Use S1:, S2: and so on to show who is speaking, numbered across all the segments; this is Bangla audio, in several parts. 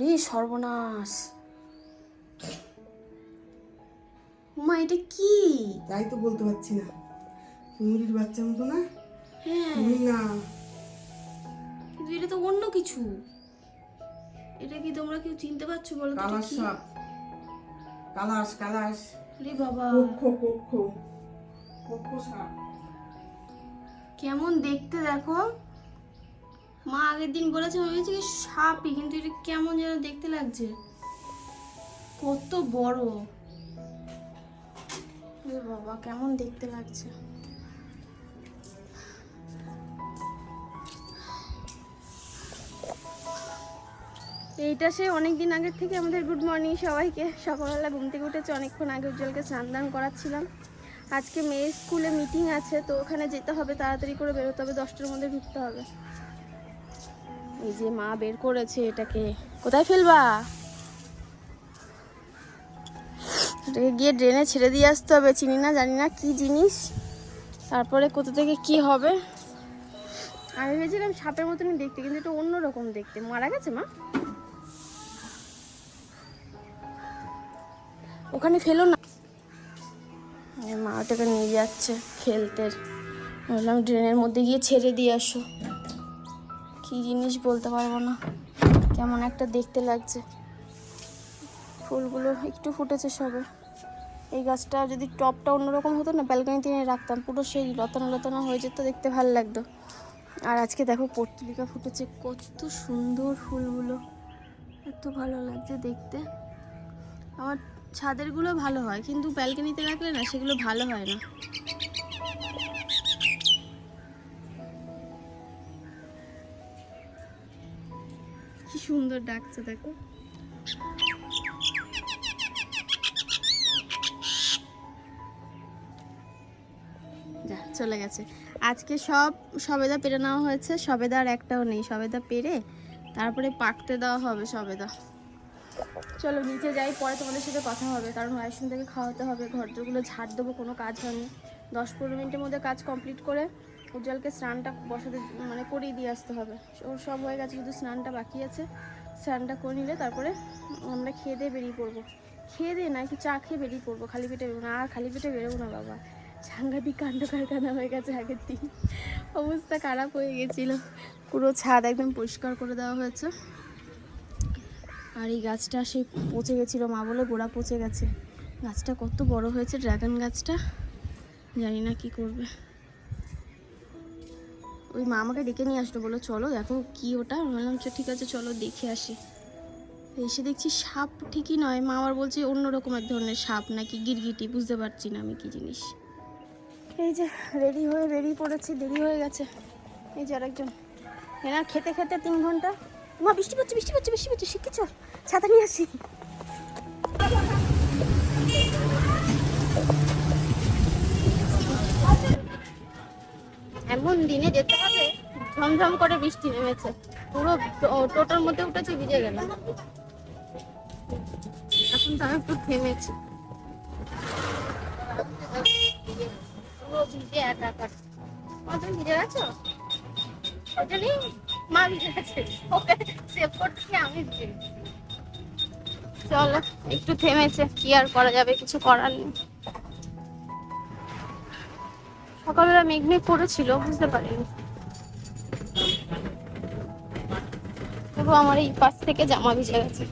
S1: রে সর্বনাশ। মা এটা কি?
S2: তাই তো বলতে পারছি না। মুড়ির বাচ্চা মতো না?
S1: হ্যাঁ।
S2: না।
S1: কিন্তু এটা তো অন্য কিছু। এটা কি তোমরা কেউ চিনতে পারছ বলো তো
S2: কালার সাপ। কালাস কালাস
S1: রে বাবা।
S2: কক্ষ কক্ষ। কক্ষ সাপ।
S1: কেমন দেখতে দেখো। মা আগের দিন বলেছে ভেবেছি কি সাপই, কিন্তু এটা কেমন যেন দেখতে লাগছে। কত বড়। বাবা, কেমন দেখতে লাগছে। এইটা সে অনেক দিন আগের থেকে আমাদের গুড মর্নিং সবাইকে। সকালবেলা ঘুম থেকে উঠেছে, অনেকক্ষণ আগে উজ্জ্বলকে স্নান দান করাচ্ছিলাম। আজকে মেয়ের স্কুলে মিটিং আছে, তো ওখানে যেতে হবে, তাড়াতাড়ি করে বেরোতে হবে, দশটার মধ্যে ঢুকতে হবে। এই যে মা বের করেছে এটাকে। কোথায় ফেলবা? এটাকে গিয়ে ড্রেনে ছেড়ে দিয়ে আসতে হবে চিনি না জানি না কি জিনিস। তারপরে কোথা থেকে কি হবে? আমি ভেবেছিলাম সাপের মতনই দেখতে কিন্তু এটা অন্যরকম দেখতে। মারা গেছে মা? ওখানে ফেলো না। মা ওটাকে নিয়ে যাচ্ছে খেলতে। বললাম ড্রেনের মধ্যে গিয়ে ছেড়ে দিয়ে আসো। কি জিনিস বলতে পারব না। কেমন একটা দেখতে লাগছে। ফুলগুলো একটু ফুটেছে সবে। এই গাছটা যদি টপটা অন্যরকম হতো না ব্যালকনিতে এনে রাখতাম। পুরো সেই লতানো লতানো হয়ে যেত, দেখতে ভালো লাগতো। আর আজকে দেখো পর্তুলিকা ফুটেছে, কত সুন্দর ফুলগুলো। এত ভালো লাগছে দেখতে। আমার ছাদেরগুলো ভালো হয়, কিন্তু ব্যালকনিতে রাখলে না, সেগুলো ভালো হয় না। কি সুন্দর ডাকছে, দেখো। যা, চলে গেছে। আজকে সব সবেদা পেরে নেওয়া হয়েছে, সবেদা আর একটাও নেই। সবেদা পেরে তারপরে পাকতে দেওয়া হবে সবেদা। চলো, নিচে যাই, পরে তোমাদের সাথে কথা হবে। কারণ রাইসন থেকে খাওয়াতে হবে ঘরগুলো ঝাড় দেবো, কোনো কাজ হয়নি। দশ পনেরো মিনিটের মধ্যে কাজ কমপ্লিট করে উজ্জ্বলকে স্নানটা বসাতে মানে করিয়ে দিয়ে আসতে হবে। ওর সব হয়ে গেছে, শুধু স্নানটা বাকি আছে। স্নানটা করে নিলে তারপরে আমরা খেয়ে দিয়ে বেরিয়ে পড়ব। খেয়ে দিয়ে না, একটু চা খেয়ে বেরিয়ে পড়ব, খালি পেটে বেরোবো না। আর খালি পেটে বেরোবো না, বাবা। সাংঘাতিক কাণ্ড কারখানা হয়ে গেছে আগের দিন। অবস্থা খারাপ হয়ে গেছিল। পুরো ছাদ একদম পরিষ্কার করে দেওয়া হয়েছে। আর এই গাছটা সেই পচে গেছিল, মা বলে গোড়া পচে গেছে। গাছটা কত বড় হয়েছে, ড্রাগন গাছটা? জানি না কি করবে। ওই মা আমাকে ডেকে নিয়ে আসলো বলো চলো দেখো কি ওটা। আমি বললাম "আচ্ছা, ঠিক আছে চলো দেখে আসি। এসে দেখছি সাপ ঠিকই নয় মা আবার বলছে অন্যরকম এক ধরনের সাপ নাকি গিরগিটি বুঝতে পারছি না আমি কি জিনিস। এই যে রেডি হয়ে বেরিয়ে পড়েছি দেরি হয়ে গেছে। এই যে আরেকজন। এনা খেতে খেতে তিন ঘণ্টা মা বৃষ্টি পড়ছে বৃষ্টি পড়ছে বৃষ্টি পড়ছে শিখে চল ছাতা নিয়ে আসি। এমন দিনে যেতে হবে, ঝমঝম করে বৃষ্টি নেমেছে। পুরো টোটোর মধ্যে উঠেছে, ভিজে গেলাম। এখন তো আমি একটু থেমেছি। পুরো ভিজে তুমি ভিজে জন্যই মা ভিজে গেছে। ওকে সেভ গিয়ে আমি চলো, একটু থেমেছে, কি আর করা যাবে, কিছু করার নেই। সকালবেলা মেঘ মেঘ করেছিল বুঝতে পারিনি। তবু আমার এই পাশ থেকে জামা ভিজে গেছে।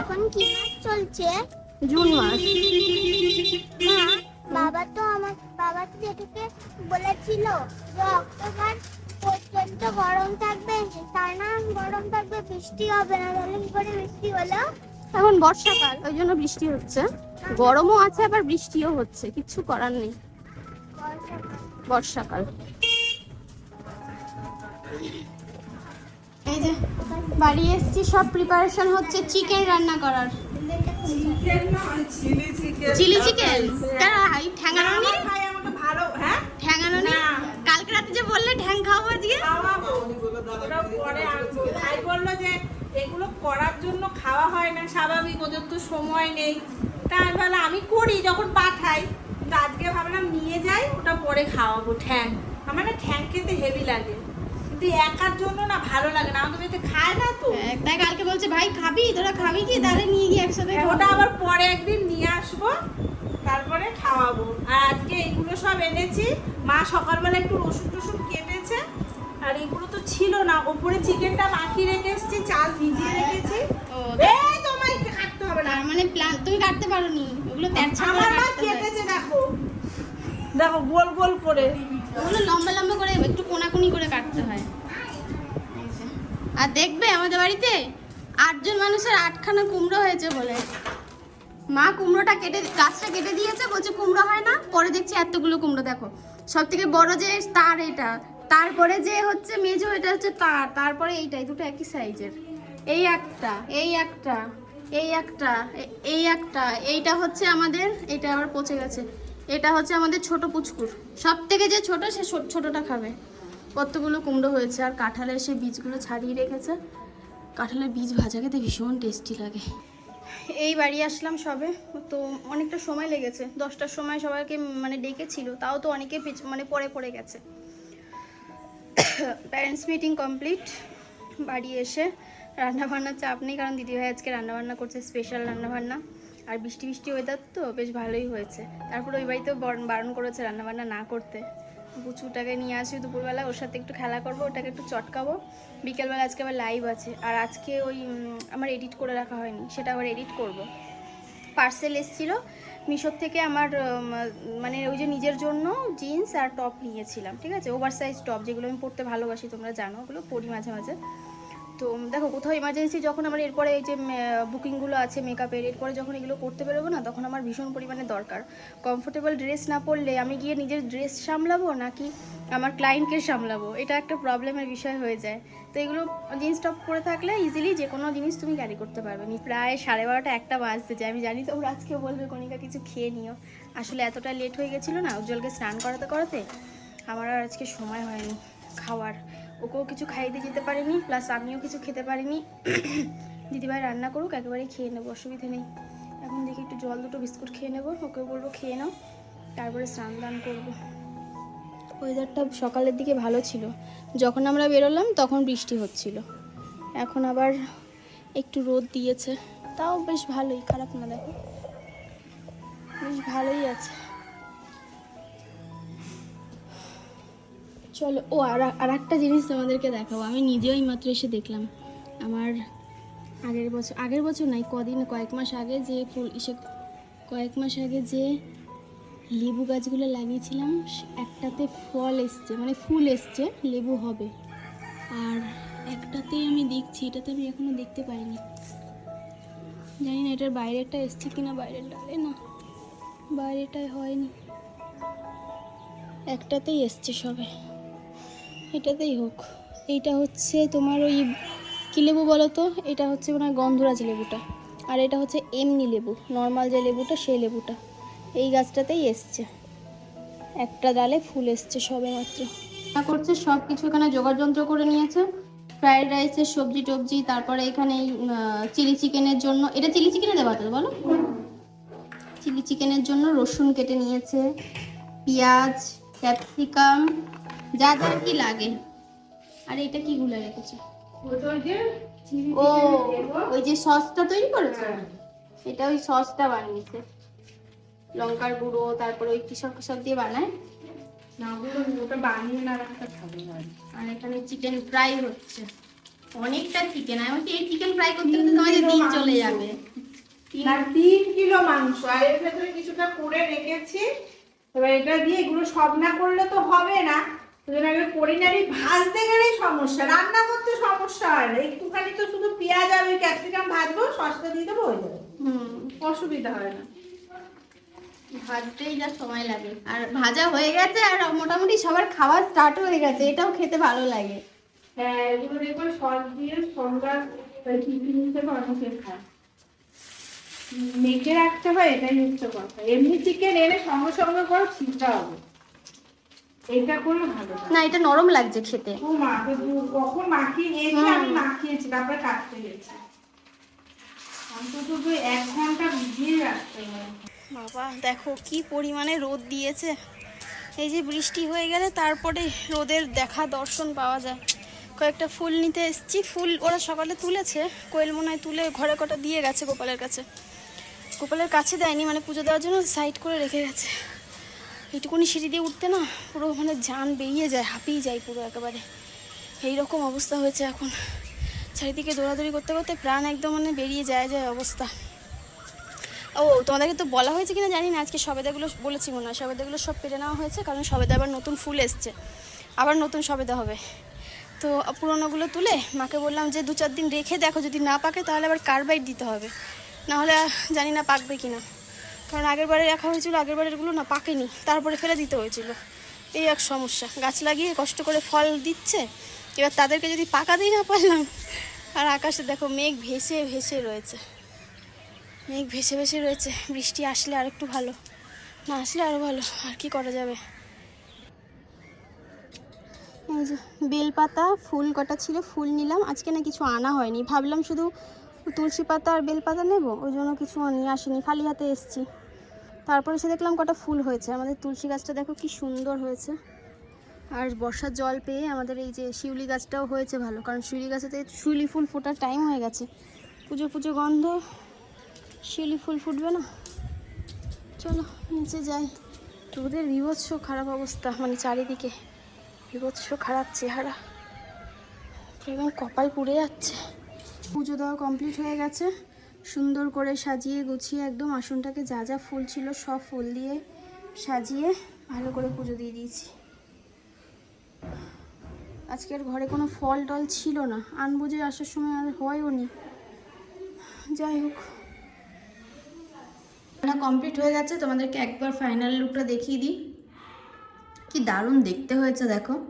S3: এখন কি মাস চলছে?
S1: জুন মাস।
S3: মা বাবা তো আমার বাবা তো যেটুকে বলেছিল যে অক্টোবর পর্যন্ত গরম থাকবে টানা গরম থাকবে বৃষ্টি হবে না তাহলে কি করে বৃষ্টি হলো?
S1: এখন বর্ষাকাল ওই জন্য বৃষ্টি হচ্ছে। গরমও আছে আবার বৃষ্টিও হচ্ছে কিচ্ছু করার নেই। বর্ষাকাল। এই যে বাড়ি এসছি সব প্রিপারেশন হচ্ছে চিকেন রান্না করার। Chilli chicken? কেন এই ঠ্যাঙানো নি
S4: ভালো হ্যাঁ
S1: ঠ্যাঙানো নি কালকে রাতে যে বললে ঠ্যাং খাব আজকে?
S4: ওরা পরে বলল যে এগুলো করার জন্য খাওয়া হয় না স্বাভাবিক ওদের তো সময় নেই। তা আমি ভাবলাম আমি করি যখন পাঠাই কিন্তু আজকে ভাবলাম নিয়ে যাই ওটা পরে খাওয়াবো ঠ্যাং। আমার না ঠ্যাং খেতে হেভি লাগে। কিন্তু একার জন্য না ভালো লাগে না। আমাদের বাড়িতে খায় না তো।
S1: হ্যাঁ, তাই কালকে বলছে ভাই খাবি? তোরা খাবি কি? তাহলে নিয়ে গিয়ে একসাথে
S4: ওটা আবার পরে একদিন নিয়ে আসব তারপরে খাওয়াবো। আর আজকে এগুলো সব এনেছি। মা সকালবেলা একটু ওষুধ টসুন কেটেছে। আর এগুলো তো ছিল না। ওপরে চিকেনটা মাখিয়ে রেখে এসেছি চাল ভিজিয়ে রেখেছি। এই তোমায় কাটতে হবে না?
S1: মানে প্ল্যান তুমি কাটতে পারো নি ওগুলো তেরছা
S4: আমার মা কেটেছে দেখো। দেখো গোল গোল করে।
S1: ওগুলো লম্বা লম্বা করে একটু কোনাকুনি করে কাটতে হয়। আর দেখবে আমাদের বাড়িতে আটজন মানুষের আটখানা কুমড়ো হয়েছে বলে। মা কুমড়োটা কেটে গাছটা কেটে দিয়েছে বলছে কুমড়ো হয় না। পরে দেখছি এতগুলো কুমড়ো দেখো। সব থেকে বড় যে তার এটা তারপরে যে হচ্ছে মেজো, এটা হচ্ছে তার। তারপরে এইটাই, দুটো একই সাইজের এই একটা এই একটা এই একটা এই একটা, এইটা হচ্ছে আমাদের, এটা আবার পচে গেছে। এটা হচ্ছে আমাদের ছোট পুচকুর। সব থেকে যে ছোট, সে ছোটটা খাবে। কতগুলো কুমড়ো হয়েছে, আর কাঁঠালের সেই বীজগুলো ছাড়িয়ে রেখেছে। কাঁঠালের বীজ ভাজা খেতে ভীষণ টেস্টি লাগে। এই বাড়ি আসলাম সবে, তো অনেকটা সময় লেগেছে। দশটার সময় সবাইকে মানে ডেকেছিল, তাও তো অনেকে মানে পরে পড়ে গেছে। প্যারেন্টস মিটিং কমপ্লিট বাড়ি এসে রান্নাবান্নার চাপ নেই, কারণ দিদিভাই আজকে রান্নাবান্না করছে স্পেশাল রান্নাবান্না। আর বৃষ্টি বৃষ্টি ওয়েদার তো, বেশ ভালোই হয়েছে। তারপর ওই বাড়িতেও বর- বারণ করেছে রান্নাবান্না না করতে। বুচুটাকে নিয়ে আসি দুপুরবেলা, ওর সাথে একটু খেলা করব, ওটাকে একটু চটকাবো। বিকেলবেলা আজকে আবার লাইভ আছে। আর আজকে ওই আমার এডিট করে রাখা হয়নি, সেটা আবার এডিট করব। পার্সেল এসেছিল মিশোর থেকে আমার মানে ওই যে নিজের জন্য জিন্স আর টপ নিয়েছিলাম, ঠিক আছে? ওভার সাইজ টপ যেগুলো আমি পরতে ভালোবাসি, তোমরা জানো, ওগুলো পরি মাঝে মাঝে। তো দেখো কোথাও এমার্জেন্সি যখন আমার এরপরে এই যে বুকিংগুলো আছে মেকআপের এরপরে যখন এগুলো করতে বেরোবো না, তখন আমার ভীষণ পরিমাণে দরকার। কমফোর্টেবল ড্রেস না পরলে আমি গিয়ে নিজের ড্রেস সামলাবো নাকি আমার ক্লায়েন্টকে সামলাবো? এটা একটা প্রবলেমের বিষয় হয়ে যায়। তো এগুলো জিন্স টপ পরে থাকলে ইজিলি যে কোনো জিনিস তুমি ক্যারি করতে পারবে। প্রায় সাড়ে বারোটা একটা বাজতে যায়। আমি জানি তোমরা আজকেও বলবে, কণিকা কিছু খেয়ে নিও। আসলে এতটা লেট হয়ে গেছিল না, উজ্জ্বলকে স্নান করাতে করাতে। আমার আর আজকে সময় হয়নি খাওয়ার। ওকেও কিছু খাইয়ে দিয়ে যেতে পারিনি প্লাস আমিও কিছু খেতে পারিনি। দিদিভাই রান্না করুক, একেবারেই খেয়ে নেব, অসুবিধে নেই। এখন দেখি একটু জল দুটো বিস্কুট খেয়ে নেব, ওকেও বলব খেয়ে নাও, তারপরে স্নান দান করব। ওয়েদারটা সকালের দিকে ভালো ছিল। যখন আমরা বেরোলাম, তখন বৃষ্টি হচ্ছিল। এখন আবার একটু রোদ দিয়েছে। তাও বেশ ভালোই, খারাপ না দেখো। বেশ ভালোই আছে। চলো, ও, আর একটা জিনিস তোমাদেরকে দেখাবো। আমি নিজেও মাত্র এসে দেখলাম। আমার আগের বছর আগের বছর নাই কদিন, কয়েক মাস আগে যে ফুল এসে কয়েক মাস আগে যে লেবু গাছগুলো লাগিয়েছিলাম একটাতে ফল এসছে মানে ফুল এসছে, লেবু হবে। আর একটাতেই আমি দেখছি, এটাতে আমি এখনও দেখতে পাইনি। জানি না এটার বাইরেটা এসছে কিনা, বাইরের ডালে না বাইরেটায় হয়নি। একটাতেই এসছে সবে। এটাতেই হোক। এইটা হচ্ছে তোমার ওই কী লেবু বলো তো এটা হচ্ছে ওনার গন্ধরাজ লেবুটা। আর এটা হচ্ছে এমনি লেবু, নর্মাল যে লেবুটা সেই লেবুটা। এই গাছটাতেই এসছে। একটা ডালে ফুল এসছে সবে মাত্র করছে সব কিছু এখানে জোগাড় যন্ত্র করে নিয়েছে। ফ্রাইড রাইসের সবজি টবজি, তারপরে এখানে চিলি চিকেনের জন্য, এটা চিলি চিকেনে দেওয়া তো বলো? চিলি চিকেনের জন্য রসুন কেটে নিয়েছে, পেঁয়াজ, ক্যাপসিকাম যা যা কি লাগে। আর এটা কি গুলো রেখেছে? ও ওই যে সসটা তৈরি করেছে? এটা ওই সসটা বানিয়েছে। লঙ্কার গুঁড়ো তারপরে ওই কিসব কিসব দিয়ে বানায়। আর এখানে চিকেন ফ্রাই হচ্ছে। অনেকটা চিকেন আমি বলছি এই চিকেন ফ্রাই করতে করতে তোমাদের দিন চলে যাবে।
S4: না তিন কিলো মাংস। আর এর ভেতরে কিছুটা করে রেখেছি। এবার এটা দিয়ে এগুলো সব না করলে তো হবে না। সেজন্য আগে করি না আর ভাজতে গেলেই সমস্যা রান্না করতে সমস্যা হয় না একটুখানি তো শুধু পেঁয়াজ আর ওই ক্যাপসিকাম ভাজবো সসটা দিয়ে দেবো হয়ে যাবে।
S1: হুম
S4: অসুবিধা হয় না।
S1: ভাজতেই যা সময় লাগে আর ভাজা হয়ে গেছে আর মোটামুটি সবার খাওয়া স্টার্ট হয়ে গেছে এটাও খেতে ভালো লাগে।
S4: হ্যাঁ এগুলো দেখো সস দিয়ে সন্ধ্যা টিফিন অনেকে খায় মেখে রাখতে হয় এটাই হচ্ছে কথা। এমনি চিকেন এনে সঙ্গে সঙ্গে করো ঠিকটা হবে। এটা করে ভালো
S1: না। এটা নরম লাগছে খেতে।
S4: ও মা কখন মাখিয়ে নিয়েছি আমি মাখিয়েছি তারপরে কাটতে গেছি। অন্তত এক ঘণ্টা ভিজিয়ে রাখতে হয়।
S1: বাবা দেখো কি পরিমাণে রোদ দিয়েছে। এই যে বৃষ্টি হয়ে গেলে তারপরে রোদের দেখা দর্শন পাওয়া যায়। কয়েকটা ফুল নিতে এসেছি। ফুল ওরা সকালে তুলেছে কোয়েল মনে তুলে ঘরে কটা দিয়ে গেছে গোপালের কাছে। গোপালের কাছে দেয়নি মানে পুজো দেওয়ার জন্য সাইড করে রেখে গেছে। এইটুকুনি সিঁড়ি দিয়ে উঠতে না পুরো মানে জান বেরিয়ে যায়, হাঁপিয়ে যায় পুরো একেবারে। এই রকম অবস্থা হয়েছে এখন। চারিদিকে দৌড়াদৌড়ি করতে করতে প্রাণ একদম মানে বেরিয়ে যায় যায় অবস্থা। ও, তোমাদেরকে তো বলা হয়েছে কিনা জানি না, আজকে সবেদাগুলো বলেছি মনে হয়। সবেদাগুলো সব পেরে নেওয়া হয়েছে, কারণ সবেদা আবার নতুন ফুল এসছে। আবার নতুন সবেদা হবে। তো পুরোনোগুলো তুলে মাকে বললাম যে দু চার দিন রেখে দেখো, যদি না পাকে তাহলে আবার কার্বাইড দিতে হবে। নাহলে জানি না পাকবে কি না কারণ আগের বারে রাখা হয়েছিল, আগের বারেরগুলো না পাকেনি, তারপরে ফেলে দিতে হয়েছিল। এই এক সমস্যা। গাছ লাগিয়ে কষ্ট করে ফল দিচ্ছে, এবার তাদেরকে যদি পাকা দিই না পারলাম, আর আকাশে দেখো মেঘ ভেসে ভেসে রয়েছে। মেঘ ভেসে ভেসে রয়েছে, বৃষ্টি আসলে আর একটু ভালো, না আসলে আরও ভালো, আর কি করা যাবে? বেলপাতা, ফুল কটা ছিল, ফুল নিলাম। আজকে না কিছু আনা হয়নি, ভাবলাম শুধু তুলসী পাতা আর বেলপাতা নেব, ওই জন্য কিছু নিয়ে আসিনি, খালি হাতে এসছি। তারপরে সে দেখলাম কটা ফুল হয়েছে। আমাদের তুলসী গাছটা দেখো কি সুন্দর হয়েছে। আর বর্ষার জল পেয়ে আমাদের এই যে শিউলি গাছটাও হয়েছে ভালো, কারণ শিউলি গাছেতে শিউলি ফুল ফোটার টাইম হয়ে গেছে। পুজো পুজো গন্ধ, শিউলি ফুল ফুটবে না? চলো, নিচে যাই। তোদের বিভৎস খারাপ অবস্থা মানে চারিদিকে বিভৎস খারাপ চেহারা। একদম কপাল পুড়ে যাচ্ছে। পুজো দেওয়া কমপ্লিট হয়ে গেছে। সুন্দর করে সাজিয়ে গুছিয়ে একদম আসনটাকে যা যা ফুল ছিল সব ফুল দিয়ে সাজিয়ে ভালো করে পুজো দিয়ে দিয়েছি। আজকের ঘরে কোনো ফল টল ছিল না। আনবুঝে আসার সময় আর হয়ও নি। যাই হোক। রান্না কমপ্লিট হয়ে গেছে, তোমাদেরকে একবার ফাইনাল লুকটা দেখিয়ে দিই। কি দারুণ দেখতে হয়েছে, দেখো।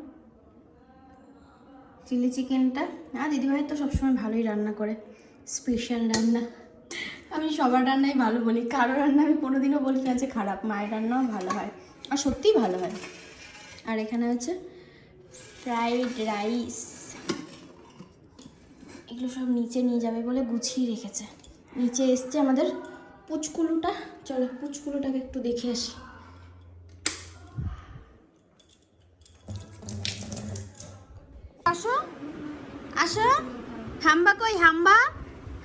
S1: চিলি চিকেনটা। আর দিদিভাই তো সবসময় ভালোই রান্না করে, স্পেশাল রান্না। আমি সবার রান্নাই ভালো বলি। কারও রান্না আমি কোনোদিনও বলি না যে খারাপ। মায়ের রান্নাও ভালো হয়। আর সত্যিই ভালো হয়। আর এখানে হচ্ছে ফ্রাইড রাইস এগুলো সব নিচে নিয়ে যাবে বলে গুছিয়ে রেখেছে। নিচে এসছে আমাদের পুচকুলুটা। চলো পুচকুলুটাকে একটু দেখে আসি। আসো। আসো। হাম্বা কই? হাম্বা?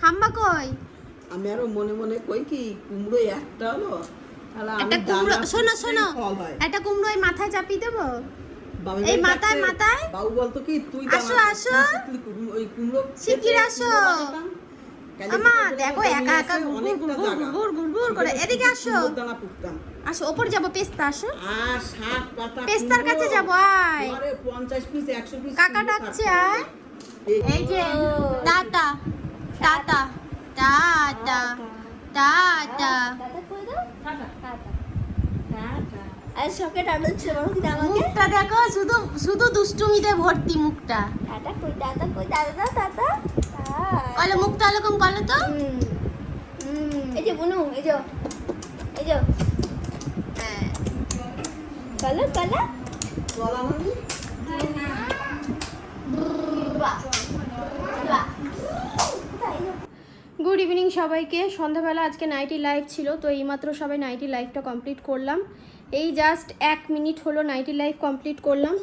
S1: হাম্বা কই?
S2: আমি আরও মনে মনে কই কি কুমড়ো একটা হলো? তাহলে
S1: একটা কুমড়ো শোনো শোনো। একটা কুমড়ো এই মাথায় চাপিয়ে দেবো? এই মাথায়, মাথায়?
S2: বাবু বলতো কি তুই
S1: আসো, আসো।
S2: ওই কুমড়ো খেতে
S1: আসো। আমা দেখো একা একা। গুড় গুড় গুড় করে। এদিকে আসো। আসো ওপর যাব পেস্তা আসো। পেস্তার কাছে যাব আয়। কাকা ডাকছে আয়।
S2: এই
S1: যে টাটা টাটা। টাটা টাটা
S3: আর সকে টাটা বলো কি আমাকে
S1: মুখটা দেখো শুধু শুধু দুষ্টুমিতে ভর্তি মুখটা।
S3: টাটা কই টাটা কই দাদা দাদা টাটা
S1: বলো মুখটা এরকম করো তো?
S3: এই যে বুনু এই যে এই যে
S1: হ্যাঁ।
S3: কলো কলো।
S2: বলা মানে?
S1: গুড ইভিনিং সবাইকে। সন্ধ্যাবেলা আজকে নাইটি লাইভ ছিল, তো এইমাত্র সবাই নাইটি লাইভটা কমপ্লিট করলাম। এই জাস্ট এক মিনিট হলো নাইটি লাইভ কমপ্লিট করলাম।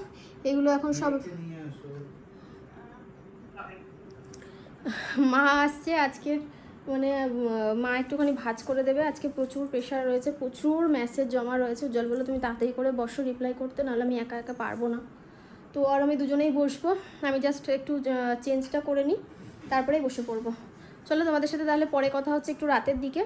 S1: এগুলো এখন সব মা আসছে আজকে মানে মা একটুখানি ভাজ করে দেবে। আজকে প্রচুর প্রেশার রয়েছে, প্রচুর মেসেজ জমা রয়েছে। উজ্জ্বল বলে তুমি তাড়াতাড়ি করে বসো রিপ্লাই করতে, নাহলে আমি একা একা পারব না। তো আর আমি দুজনেই বসবো। আমি জাস্ট একটু চেঞ্জটা করে নিই, তারপরেই বসে পড়ব। চলো তোমাদের সাথে তাহলে পরে কথা হচ্ছে একটু রাতের দিকে।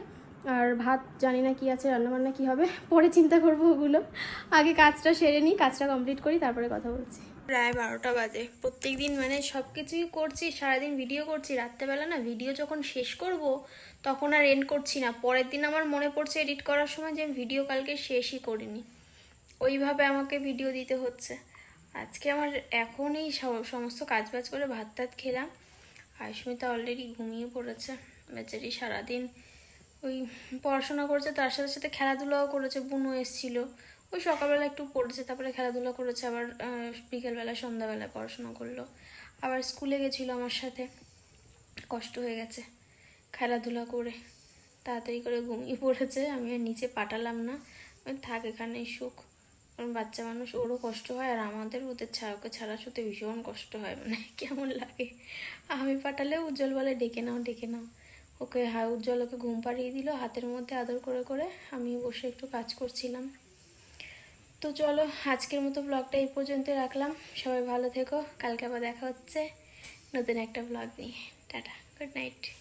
S1: আর ভাত জানি না কি আছে, রান্নাবান্না কি হবে, পরে চিন্তা করব ওগুলো। আগে কাজটা সেরে নিই, কাজটা কমপ্লিট করি, তারপরে কথা বলছি। প্রায় বারোটা বাজে। প্রত্যেক দিন মানে সব কিছুই করছি, সারাদিন ভিডিও করছি, রাত্রেবেলা না ভিডিও যখন শেষ করব, তখন আর এন্ড করছি না। পরের দিন আমার মনে পড়ছে এডিট করার সময় যে ভিডিও কালকে শেষই করিনি। ওইভাবে আমাকে ভিডিও দিতে হচ্ছে। আজকে আমার এখন এই সব- সমস্ত কাজবাজ করে ভাত টাত খেলাম। আয়ুষ্মিতা অলরেডি ঘুমিয়ে পড়েছে। বেচারি সারাদিন ওই পড়াশোনা করেছে, তার সাথে সাথে খেলাধুলাও করেছে, বুনু এসছিল। ওই সকালবেলা একটু পড়েছে, তারপরে খেলাধুলা করেছে, আবার বিকেলবেলা, সন্ধ্যাবেলা পড়াশোনা করল। আবার স্কুলে গেছিল আমার সাথে। কষ্ট হয়ে গেছে খেলাধুলা করে। তাড়াতাড়ি করে ঘুমিয়ে পড়েছে, আমি আর নিচে পাঠালাম না। থাক, এখানেই সুখ। বাচ্চা মানুষ ওরও কষ্ট হয় আর আমাদের ওদের ছাড়া ওকে ছাড়া শুতে ভীষণ কষ্ট হয়। মানে কেমন লাগে? আমি পাঠালে উজ্জ্বল বলে, ডেকে নাও ডেকে নাও। ওকে, হা উজ্জ্বল ওকে ঘুম পাড়িয়ে দিল, হাতের মধ্যে আদর করে করে আমি বসে একটু কাজ করছিলাম। তো চলো, আজকের মতো ব্লগটা এই পর্যন্ত রাখলাম। সবাই ভালো থেকো, কালকে আবার দেখা হচ্ছে নতুন একটা ব্লগ নিয়ে। Tata good night